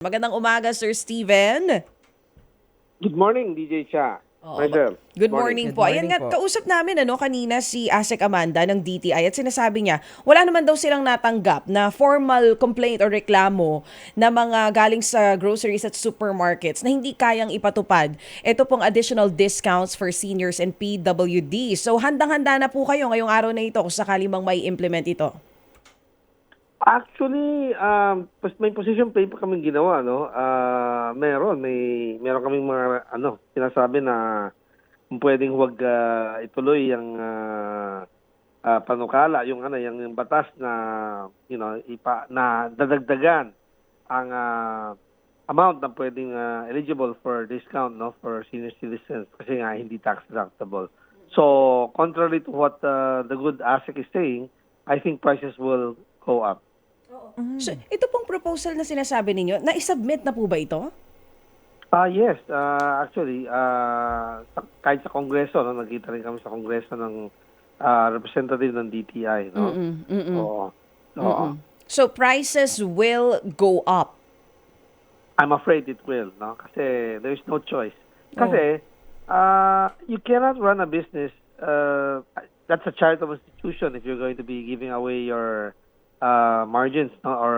Magandang umaga, Sir Steven. Good morning, DJ Cha. Oo. Good morning, Good po. Ayan morning nga, po. kausap namin ano, kanina si Asek Amanda ng DTI at sinasabi niya, wala naman daw silang natanggap na formal complaint or reklamo na mga galing sa groceries at supermarkets na hindi kayang ipatupad. Ito pong additional discounts for seniors and PWD. So handang-handa na po kayo ngayong araw na ito kung sakali mang may implement ito. Actually, um, pos- may position paper kaming ginawa, no? Ah, meron, may meron kaming mga ano, sinasabi na pwedeng huwag ah, ituloy yung ah, ah, panukala, yung ano, yung, yung batas na you know, ipa na dadagdagan ang ah, amount na pwedeng ah, eligible for discount no for senior citizens kasi nga hindi tax deductible. So, contrary to what ah, the good ASIC is saying, I think prices will go up. So ito pong proposal na sinasabi ninyo, na-submit na po ba ito? Ah yes, ah, actually, ah, sa- kahit sa Kongreso, no, nagkita rin kami sa Kongreso ng ah, representative ng DTI, no? Mm-mm, mm-mm. Oo. Oo. So prices will go up. I'm afraid it will, no? Kasi there's no choice. Kasi uh, you cannot run a business uh, that's a charitable institution if you're going to be giving away your uh, margins, no? Or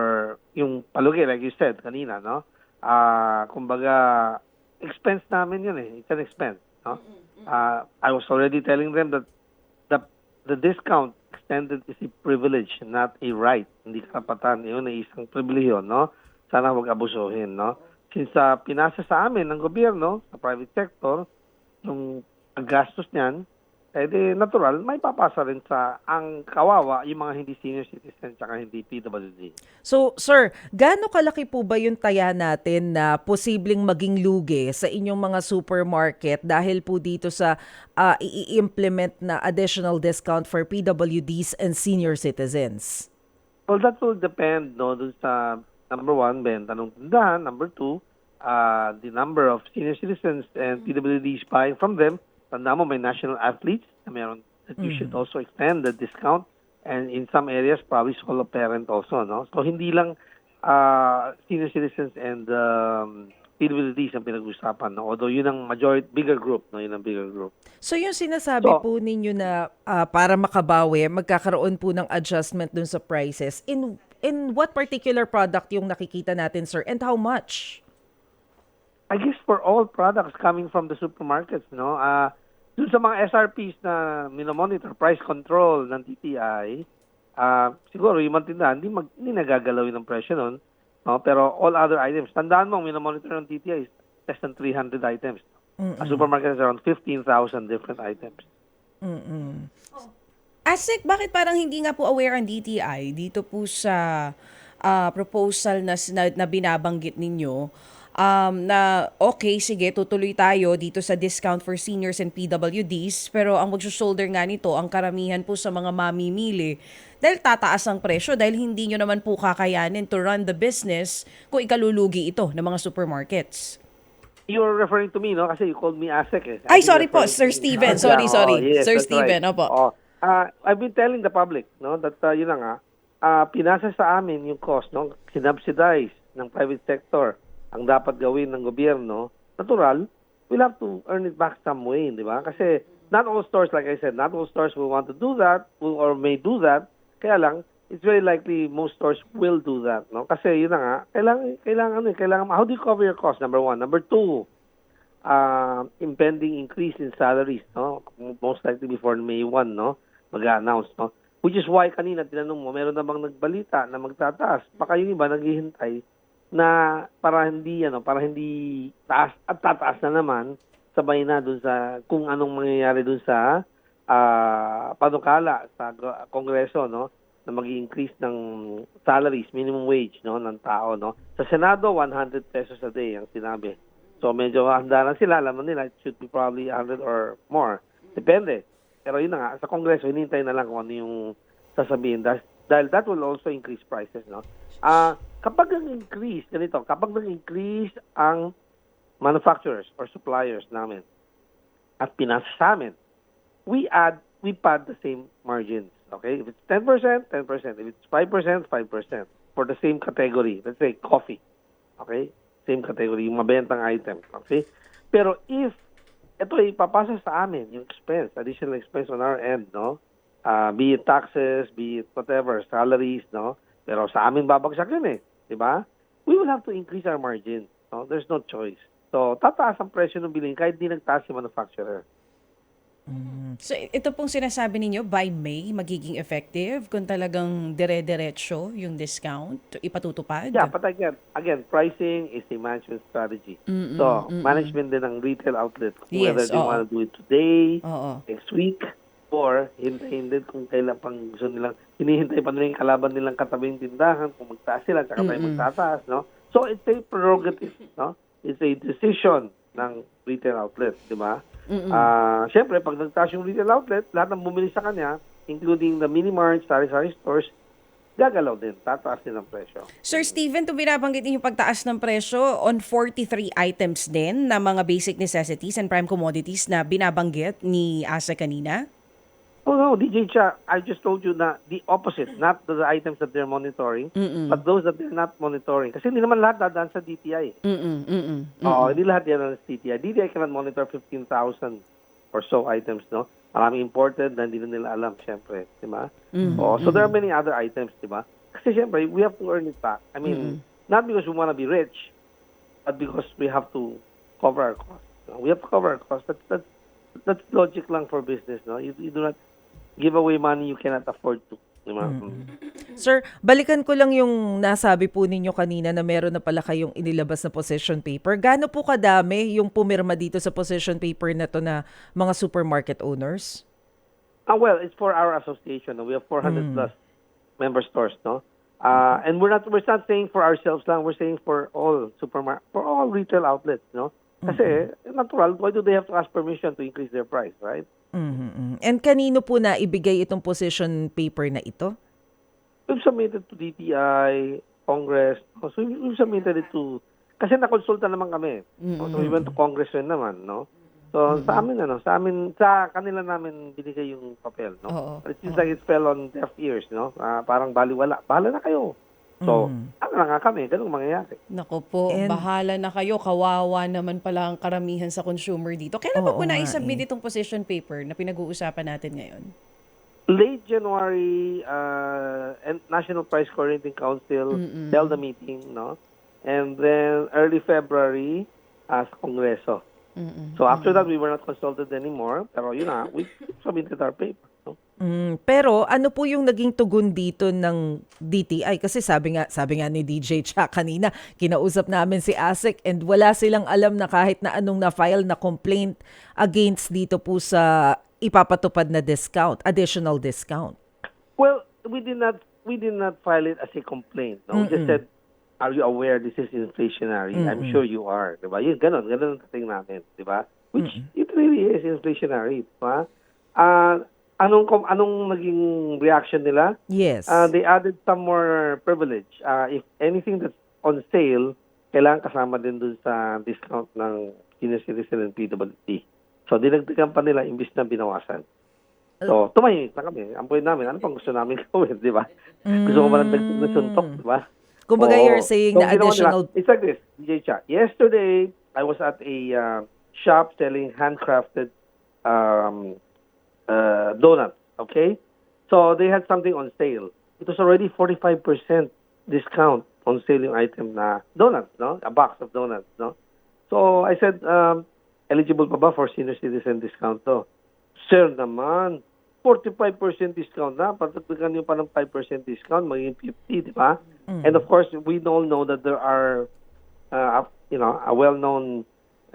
yung palugi, like you said kanina, no? Ah, kumbaga, expense namin yun eh. It's an expense, no? Uh, I was already telling them that the the discount extended is a privilege, not a right. Hindi karapatan. Yun ay isang pribilehyo, no? Sana huwag abusuhin, no? Since uh, pinasa sa amin ng gobyerno, sa private sector, yung paggastos niyan, eh di natural, may papasa rin sa ang kawawa, yung mga hindi senior citizen tsaka hindi PWD. So, sir, gaano kalaki po ba yung taya natin na posibleng maging lugi sa inyong mga supermarket dahil po dito sa ah, i-implement na additional discount for PWDs and senior citizens? Well, that will depend, no, dun sa number one, benta ng tindahan. Number two, uh, the number of senior citizens and PWDs buying from them. Tanda mo, may national athletes na meron that you should also extend the discount. And in some areas, probably solo parent also, no? So, hindi lang uh, senior citizens and um, PWDs ang pinag-usapan, no? Although yun ang majority, bigger group, no? Yun ang bigger group. So yung sinasabi So- po ninyo na ah, para makabawi, magkakaroon po ng adjustment dun sa prices. In in what particular product yung nakikita natin, sir? And how much? I guess for all products coming from the supermarkets, no? Ah, dun sa mga SRPs na minomonitor, price control ng TTI, ah, siguro yung mga tindahan, hindi, mag, hindi nagagalawin ng presyo nun. No? Pero all other items, tandaan mo, minomonitor ng TTI is less than 300 items. A supermarket has around 15,000 different items. Mm-mm. Asik, bakit parang hindi nga po aware ang DTI dito po sa ah, proposal na, na, na binabanggit ninyo um, na okay, sige, tutuloy tayo dito sa discount for seniors and PWDs pero ang magsusolder nga nito ang karamihan po sa mga mamimili dahil tataas ang presyo dahil hindi nyo naman po kakayanin to run the business kung ikalulugi ito ng mga supermarkets. You're referring to me, no? Kasi you called me ASEC. Eh. Ay, I think sorry po, Sir. Steven. Sorry, sorry. oh, yes, Sir Steven, right. opo. Oh, ah, I've been telling the public, no, that uh, yun na nga, ah, pinasa sa amin yung cost, no, sinubsidize ng private sector ang dapat gawin ng gobyerno, natural, we'll have to earn it back some way, di ba? Kasi not all stores, like I said, not all stores will want to do that or may do that. Kaya lang, it's very likely most stores will do that, no? Kasi yun na nga, kailangan, kailangan, ano, eh, kailangan, how do you cover your cost? Number one. Number two, uh, impending increase in salaries, no? Most likely before May 1, no? Mag-announce, no? Which is why kanina tinanong mo, meron na bang nagbalita na magtataas? Baka yung iba naghihintay na para hindi ano, para hindi taas at tataas na naman sabay na dun sa kung anong mangyayari dun sa ah, panukala sa kongreso, no? na mag-increase ng salaries, minimum wage, no, ng tao, no. Sa Senado 100 pesos a day ang sinabi. So medyo handa na sila, alam nila, it should be probably 100 or more. Depende. Pero yun na nga, sa Kongreso, hinintay na lang kung ano yung sasabihin. Dahil, that will also increase prices, no? Ah, kapag nag-increase, ganito, kapag nag-increase ang manufacturers or suppliers namin at pinasa sa amin, we add, we pad the same margins. Okay? If it's 10%, 10%. If it's 5%, 5%. For the same category. Let's say coffee. Okay? Same category, yung mabentang item. Okay? Pero if ito ay papasa sa amin, yung expense, additional expense on our end, no? Ah, be it taxes, be it whatever, salaries, no? Pero sa amin babagsak yun eh. Di ba? We will have to increase our margin. No? There's no choice. So, tataas ang presyo ng bilhin kahit di nagtaas yung manufacturer. So ito pong sinasabi ninyo by May magiging effective kung talagang dire-diretso yung discount ipatutupad? Yeah, but again, again, pricing is a management strategy. Mm-mm, so, mm-mm. management din ng retail outlet. Yes, Whether they oo. want to do it today, Oo. next week, or hintayin din kung kailan pang gusto nilang, hinihintay pa nila yung kalaban nilang katabing tindahan, kung magtaas sila, tsaka tayo Mm-mm. magtataas, no? So, it's a prerogative, no? It's a decision ng retail outlet, di ba? Mm-mm. Ah, Siyempre, pag nagtaas yung retail outlet, lahat ng bumili sa kanya, including the mini-mart, sari-sari stores, gagalaw din, tataas din ang presyo. Sir Steven, ito binabanggit niyo yung pagtaas ng presyo on 43 items din na mga basic necessities and prime commodities na binabanggit ni Asa kanina? Oh no, DJ Cha, I just told you na the opposite, not the items that they're monitoring, Mm-mm. but those that they're not monitoring. Kasi hindi naman lahat dadaan sa DTI. Mm-mm, mm-mm. Oo, hindi lahat yan sa DTI. DTI cannot monitor 15,000 or so items, no? Maraming imported na hindi na nila alam, syempre. Di ba? Mhm, Oh, so there are many other items, di ba? Kasi syempre, we have to earn it back. I mean, not because we want to be rich, but because we have to cover our costs. no? We have to cover our costs. That's, that's, that's logic lang for business, no? You, you do not give away money you cannot afford to. Di ba? Sir, balikan ko lang yung nasabi po ninyo kanina na meron na pala kayong inilabas na position paper. Gaano po kadami yung pumirma dito sa position paper na to na mga supermarket owners? Ah, well, it's for our association. We have 400 plus member stores, no? Uh, and we're not we're not saying for ourselves lang. We're saying for all supermarket, for all retail outlets, no? Kasi natural, why do they have to ask permission to increase their price, right? Mhm. And kanino po na ibigay itong position paper na ito? We've submitted to DTI, Congress. So we- we've submitted it to kasi nakonsulta naman kami. So we went to Congress rin naman, no? So sa amin ano, sa amin sa kanila namin binigay yung papel, no? Oo. But it seems like it fell on deaf ears, no? Ah, parang baliwala. Bahala na kayo. So, ano na nga kami, ganun mangyayari. Nako po, And- bahala na kayo. Kawawa naman pala ang karamihan sa consumer dito. Kailan pa Oo po nga na-submit eh. itong position paper na pinag-uusapan natin ngayon? Late January, uh, and National Price Coordinating Council held a meeting, no? And then early February, uh, sa Kongreso. Mm-mm. So after that, we were not consulted anymore. Pero yun na, we submitted our paper. Mm, pero ano po yung naging tugon dito ng DTI kasi sabi nga sabi nga ni DJ Cha kanina kinausap namin si ASEC and wala silang alam na kahit na anong na-file na complaint against dito po sa ipapatupad na discount, additional discount. Well, we did not we did not file it as a complaint. No? We just said, are you aware this is inflationary? I'm sure you are. Diba? Yun, ganun. Ganun ang dating namin. Diba? Which it really is inflationary. Diba? Ah, anong, anong naging reaction nila? Yes. Uh, they added some more privilege. Uh, if anything that's on sale, kailangan kasama din dun sa discount ng senior citizen and PWD. So, dinagdagan pa nila imbis na binawasan. So, tumahimik na kami. Ang point namin, ano pang gusto namin gawin, di ba? Gusto ko ba ng dagdag na suntok, di ba? Kumbaga, you're saying na ang ginawa nila- additional- It's like this, DJ Cha. Yesterday, I was at a uh, shop selling handcrafted um, uh, donuts, okay? So they had something on sale. It was already 45% discount on sale yung item na donuts, no? A box of donuts, no? So I said, um, eligible pa ba for senior citizen discount to? Sir naman, 45% discount na, patagdagan nyo pa ng 5% discount, magiging 50, di ba? And of course, we all know that there are, uh, you know, a well-known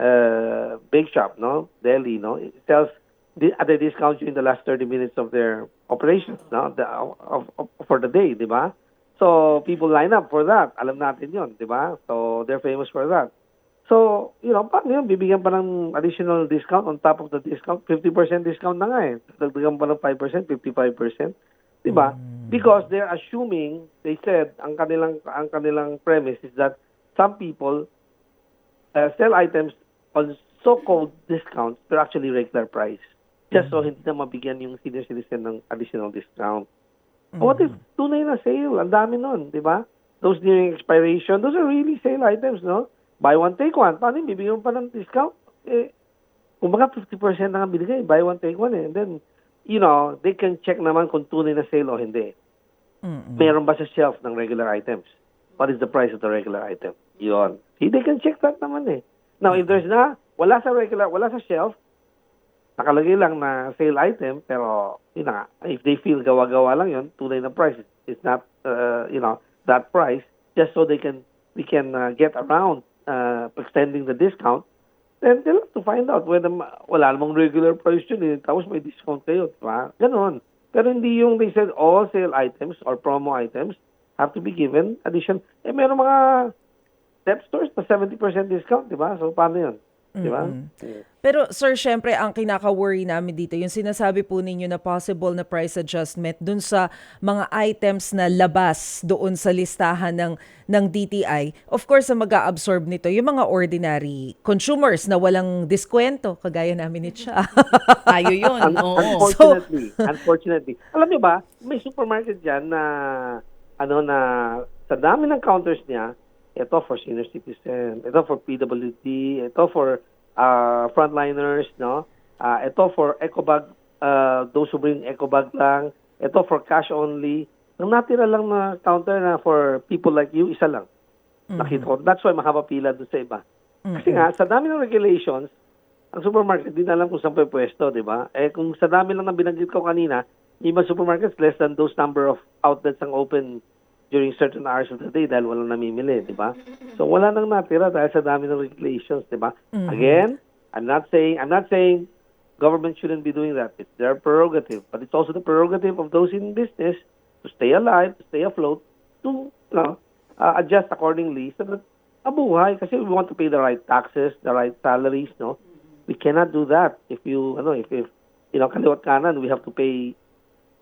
uh, bake shop, no? Deli, no? It sells at a discount in the last 30 minutes of their operations, no? The, of, of, for the day, di ba? So, people line up for that. Alam natin yon, di ba? So, they're famous for that. So, you know, paano yun? Bibigyan pa ng additional discount on top of the discount. 50% discount na nga eh. Dagdagan pa ng 5%, 55%. Di ba? Because they're assuming, they said, ang kanilang, ang kanilang premise is that some people uh, sell items on so-called discounts pero actually regular price. Just so hindi na mabigyan yung senior citizen ng additional discount. What if tunay na sale? Ang dami nun, di ba? those nearing expiration, those are really sale items, no? Buy one, take one. Paano yung bibigyan mo pa ng discount? Eh, kumbaga 50% na nga binigay, buy one, take one eh. And then, you know, they can check naman kung tunay na sale o hindi. Meron ba sa shelf ng regular items? What is the price of the regular item? Yun. See, they can check that naman eh. Now, if there's na, wala sa regular, wala sa shelf, nakalagay lang na sale item, pero, yun na nga, if they feel gawa-gawa lang yun, tunay na price is not, uh, you know, that price, just so they can, we can uh, get around uh, extending the discount, then they'll have to find out whether wala namang regular price yun eh, tapos may discount kayo, di ba? Ganon. Pero hindi yung they said all sale items or promo items have to be given addition. Eh, meron mga step stores na 70% discount, di ba? So, paano yun? Di ba? Pero sir, syempre ang kinaka-worry namin dito, yung sinasabi po ninyo na possible na price adjustment dun sa mga items na labas doon sa listahan ng ng DTI. Of course, ang mag-absorb nito yung mga ordinary consumers na walang diskwento, kagaya namin ni Cha. Tayo yun. Un- Oo. unfortunately, unfortunately. Alam niyo ba, may supermarket dyan na ano na sa dami ng counters niya, ito for senior citizen, ito for PWD, ito for uh, frontliners, no? Uh, ito for ecobag, uh, those who bring ecobag lang, ito for cash only. Nang natira lang na counter na for people like you, isa lang. Nakita ko. That's why mahaba pila doon sa iba. Kasi nga, sa dami ng regulations, ang supermarket, di na alam kung saan pa pwesto, di ba? Eh, kung sa dami lang na binanggit ko kanina, yung mga supermarkets, less than those number of outlets ang open during certain hours of the day dahil walang namimili, di ba? So, wala nang natira dahil sa dami ng regulations, di ba? Again, I'm not saying, I'm not saying government shouldn't be doing that. It's their prerogative. But it's also the prerogative of those in business to stay alive, to stay afloat, to, you know, uh, adjust accordingly so that mabuhay kasi we want to pay the right taxes, the right salaries, no? We cannot do that if you, ano, if, if you know, kaliwat kanan, we have to pay,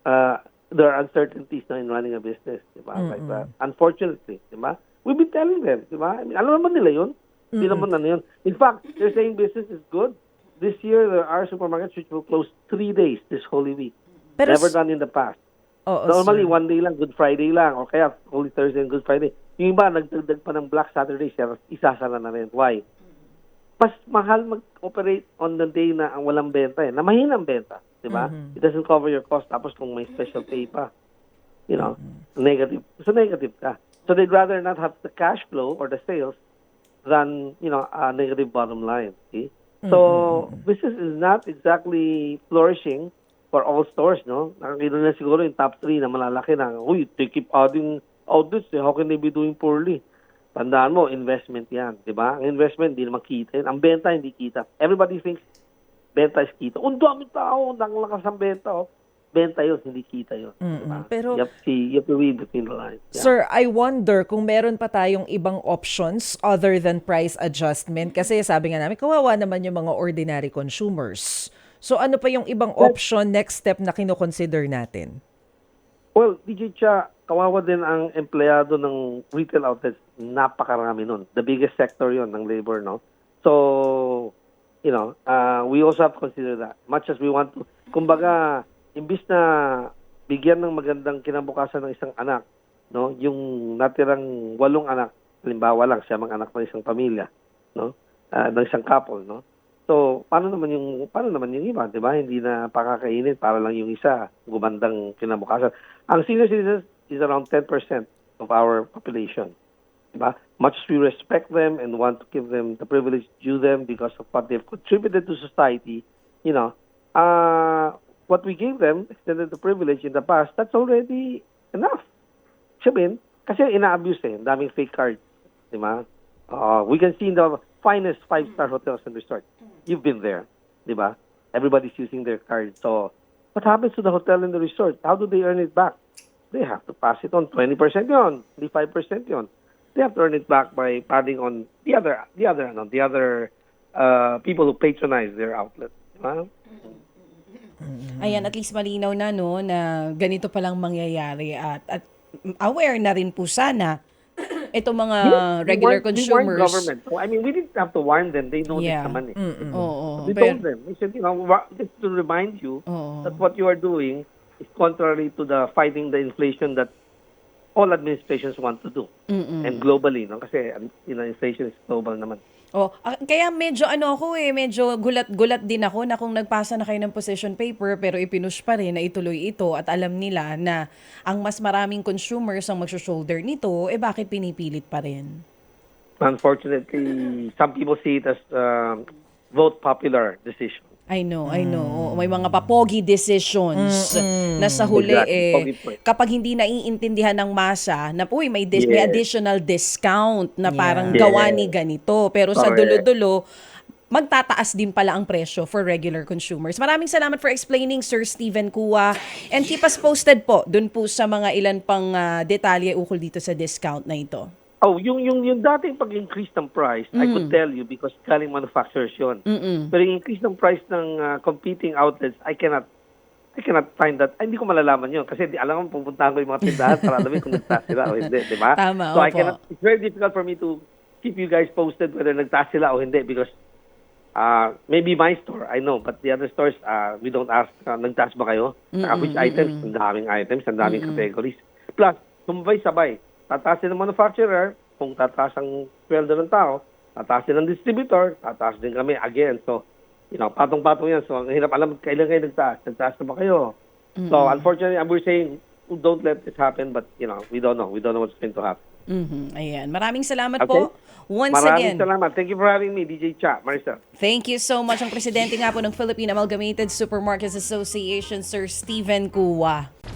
uh, there are uncertainties na in running a business, di ba? Like that. Unfortunately, di ba? We've been telling them, di ba? I mean, alam naman nila yun. Hindi naman ano yun. In fact, they're saying business is good. This year, there are supermarkets which will close three days this Holy Week. Pero Never done in the past. Oo, Normally, sir. one day lang, Good Friday lang, o kaya Holy Thursday and Good Friday. Yung iba, nagdagdag pa ng Black Saturday, siya, isasara na rin. Why? Mas mahal mag-operate on the day na ang walang benta eh, na mahina ang benta. Di ba? It doesn't cover your cost, tapos kung may special pay pa. You know, negative. So, negative ka. So, they'd rather not have the cash flow or the sales than, you know, a negative bottom line. See? So, business is not exactly flourishing for all stores, no? Nakakita na siguro yung top 3 na malalaki na, uy, they keep adding outlets, eh. how can they be doing poorly? Tandaan mo, investment yan, di ba? Ang investment, hindi naman kita. Ang benta, hindi kita. Everybody thinks benta is kita. Ang daming tao, ang lakas ang benta, oh. Benta yun, hindi kita yun. di ba? Pero- you have to see, you have to read between the lines. Yeah. Sir, I wonder kung meron pa tayong ibang options other than price adjustment kasi sabi nga namin kawawa naman yung mga ordinary consumers. So ano pa yung ibang option next step na kino-consider natin? Well, DJ Cha, kawawa din ang empleyado ng retail outlets. Napakarami nun. The biggest sector yon ng labor, no? So, you know, uh, we also have to consider that. Much as we want to, kumbaga, imbis na bigyan ng magandang kinabukasan ng isang anak, no? Yung natirang walong anak, halimbawa lang, siya mang anak ng isang pamilya, no? Ah, ng isang couple, no? So, paano naman yung paano naman yung iba, 'di ba? Hindi na pakakainin para lang yung isa gumandang kinabukasan. Ang senior citizens is around 10% of our population. 'Di ba? Much as we respect them and want to give them the privilege due them because of what they've contributed to society, you know, uh, what we gave them, extended the privilege in the past, that's already enough. Sabihin, kasi ina-abuse eh, daming fake cards, di ba? Uh, we can see in the finest five-star hotels and resorts. You've been there, di ba? Everybody's using their card. So, what happens to the hotel and the resort? How do they earn it back? They have to pass it on. 20% yon, hindi 5% yon. They have to earn it back by padding on the other, the other, ano, the other uh, people who patronize their outlet. Di ba? Ayan, at least malinaw na no na ganito palang mangyayari at at aware na rin po sana itong mga We Ah, regular warned- we warned consumers. government. So, I mean, we didn't have to warn them. They know Yeah. this naman eh. Oo. We pero- told them. We said, you know, just to remind you Oo. that what you are doing is contrary to the fighting the inflation that all administrations want to do. And globally, no? Kasi you know, inflation is global naman. Oh, ah, kaya medyo ano ako eh, medyo gulat-gulat din ako na kung nagpasa na kayo ng position paper pero ipinush pa rin na ituloy ito at alam nila na ang mas maraming consumers ang magso-shoulder nito, eh bakit pinipilit pa rin? Unfortunately, some people see it as um, vote popular decision. I know, I know. Oo, May mga papogi decisions na sa huli Exactly, eh point. kapag hindi naiintindihan ng masa na uy may dis- may Yes. additional discount na parang Yeah. gawa ni ganito pero sa dulo-dulo magtataas din pala ang presyo for regular consumers. Maraming salamat for explaining Sir Steven Kua and keep us posted po dun po sa mga ilan pang ah, detalye ukol dito sa discount na ito. Oh, yung yung yung dating pag-increase ng price, I could tell you because galing manufacturers 'yon. Mm-mm. Pero yung increase ng price ng uh, competing outlets, I cannot I cannot find that. Ay, hindi ko malalaman yun. Kasi di, alam mo, pupuntahan ko yung mga tindahan para alamin kung nagtaas sila o hindi, di ba? Tama, so I opo. cannot, it's very difficult for me to keep you guys posted whether nagtaas sila o hindi because uh, maybe my store, I know, but the other stores, uh, we don't ask, uh, nagtaas ba kayo? Saka which items? Ang daming items, ang daming categories. Plus, sumabay-sabay. Tataas din ng manufacturer, kung tataas ang sweldo ng tao, tataas din ng distributor, tataas din kami again. So, you know, patong-patong yan. So, ang hirap alam kailan kayo nagtaas. Nagtaas na ba kayo? So, unfortunately, we're saying, don't let this happen, but, you know, we don't know. We don't know what's going to happen. Mhm. Ayan. Maraming salamat Okay? po. Once Maraming again. salamat. Thank you for having me, DJ Cha. Maricel. Thank you so much. Ang presidente nga po ng Philippine Amalgamated Supermarkets Association, Sir Steven Kua.